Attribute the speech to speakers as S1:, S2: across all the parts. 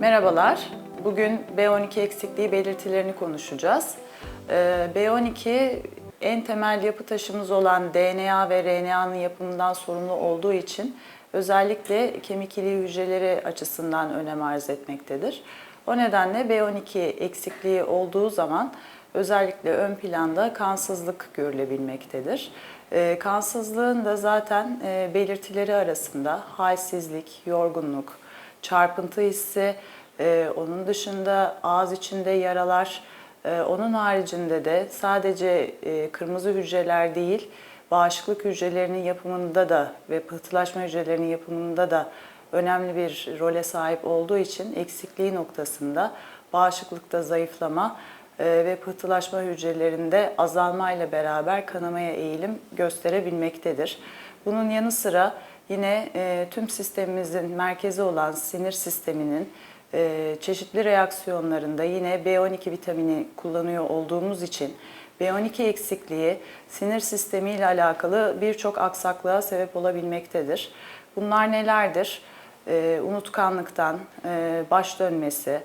S1: Merhabalar. Bugün B12 eksikliği belirtilerini konuşacağız. Ee, B12 en temel yapı taşımız olan DNA ve RNA'nın yapımından sorumlu olduğu için özellikle kemik iliği hücreleri açısından önem arz etmektedir. O nedenle B12 eksikliği olduğu zaman özellikle ön planda kansızlık görülebilmektedir. Ee, kansızlığın da zaten e, belirtileri arasında halsizlik, yorgunluk, çarpıntı hissi, e, onun dışında ağız içinde yaralar, e, onun haricinde de sadece e, kırmızı hücreler değil, bağışıklık hücrelerinin yapımında da ve pıhtılaşma hücrelerinin yapımında da önemli bir role sahip olduğu için eksikliği noktasında bağışıklıkta zayıflama e, ve pıhtılaşma hücrelerinde azalma ile beraber kanamaya eğilim gösterebilmektedir. Bunun yanı sıra yine e, tüm sistemimizin merkezi olan sinir sisteminin e, çeşitli reaksiyonlarında yine B12 vitamini kullanıyor olduğumuz için B12 eksikliği sinir sistemi ile alakalı birçok aksaklığa sebep olabilmektedir. Bunlar nelerdir? E, unutkanlıktan, e, baş dönmesi,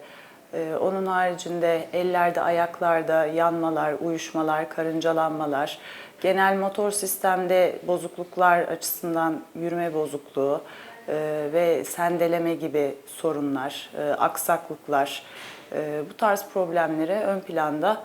S1: ee, Onun haricinde ellerde, ayaklarda yanmalar, uyuşmalar, karıncalanmalar, genel motor sistemde bozukluklar açısından yürüme bozukluğu e, ve sendeleme gibi sorunlar, e, aksaklıklar, e, bu tarz problemleri ön planda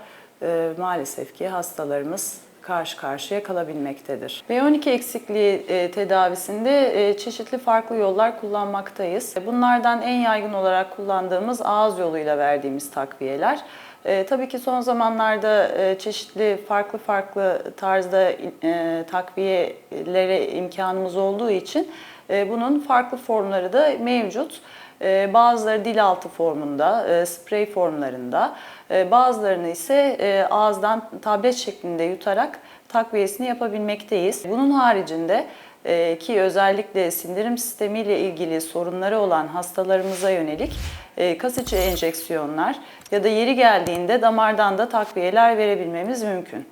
S1: maalesef ki hastalarımız karşı karşıya kalabilmektedir. B12 eksikliği e, tedavisinde e, çeşitli farklı yollar kullanmaktayız. Bunlardan en yaygın olarak kullandığımız ağız yoluyla verdiğimiz takviyeler. E, tabii ki son zamanlarda e, çeşitli farklı farklı tarzda e, takviyelere imkanımız olduğu için e, bunun farklı formları da mevcut. E, Bazıları dil altı formunda, e, sprey formlarında, e, bazılarını ise e, ağızdan tablet şeklinde yutarak takviyesini yapabilmekteyiz. Bunun haricinde e, ki özellikle sindirim sistemiyle ilgili sorunları olan hastalarımıza yönelik e, kas içi enjeksiyonlar ya da yeri geldiğinde damardan da takviyeler verebilmemiz mümkün.